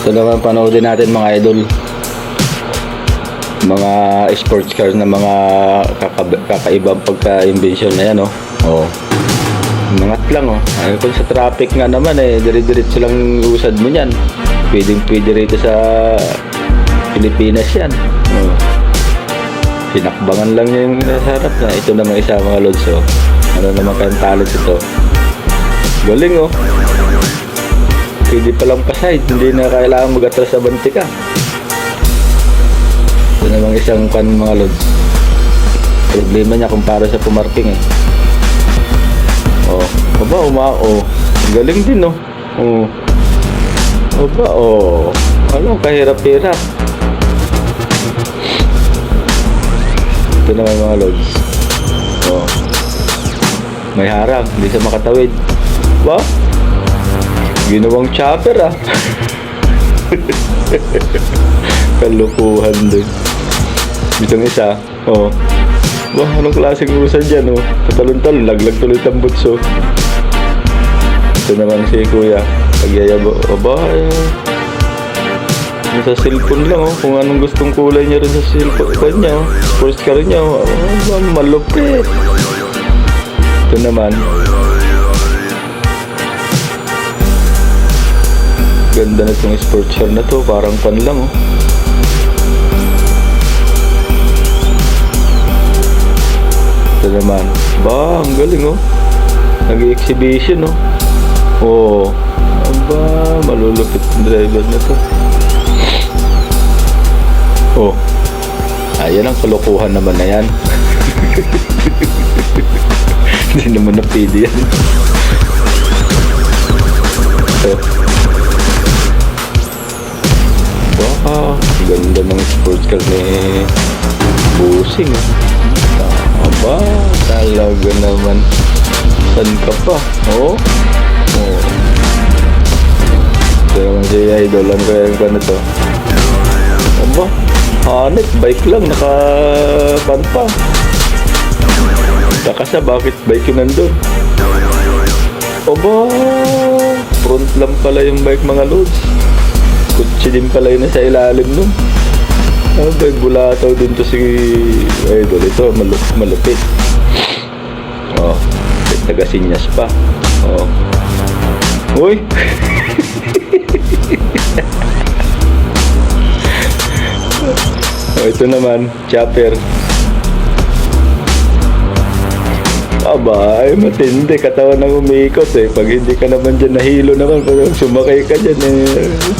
Ito naman panoodin natin mga idol. Mga sports cars na mga kakab- kakaibang pagka-invention na yan, oh. Oh. Mangat lang, oh. Ay, kung sa traffic nga naman, eh, dire-diretso lang usad mo yan. Pwedeng pwede rito sa Pilipinas yan. Oh. Sinakbangan lang niya yung nasa harap na. Ito naman isa mga lods, oh. Ano naman kayong talent ito. Galing, oh. Pwede palang paside, hindi na kailangan mag-atras sa bantika. Ito namang isang pan mga lods. Problema niya kung para sa pumarking eh. Oh, aba, uma, oh. Galing din, oh. Oh. Aba, oh. Ano, kahirap-hirap. Ito naman mga lods. Oh. May harang, hindi siya makatawid. Ba? Ginawang chopper ah. Kalukuhan din. Itong isa, oh. Wah, anong klaseng usan dyan, oh. Katalon-talon, laglag tuloy ang butso. Ito naman si kuya. Pagyayabo. Aba, eh. Yung sa cellphone lang, oh. Kung anong gustong kulay niya rin sa cellphone niya, oh. Sports car niya, oh. Oh, malupit. Ito naman. Ganda na itong sports car na to. Parang pan lang, oh. Ito naman. Ba, ang galing, oh. Nag-exhibition, oh. Oh. Aba, malulupit ang driver na to. Oh. Ayan ang kalokohan naman na yan. Hindi naman na pwede yan. Oh. Car ni Busing. ah. Aba, talaga naman. San ka pa? Oh. Oh. Ito naman si Idol. Ano kaya yung ano to? Aba, hanip. Bike lang. Naka-pan pa. Saka siya, bakit bike yun nandun? Aba, front lang pala yung bike mga loads. Kutsi din pala yun sa ilalim nun. Ano ba bulataw din to si Idol? Ito, malup malupit. Oh, taga-sinyas pa. Oh. Uy! oh, ito naman, chopper. Aba, ay matindi. Katawan ng umikot eh. Pag hindi ka naman dyan nahilo naman, pag sumakay ka dyan eh.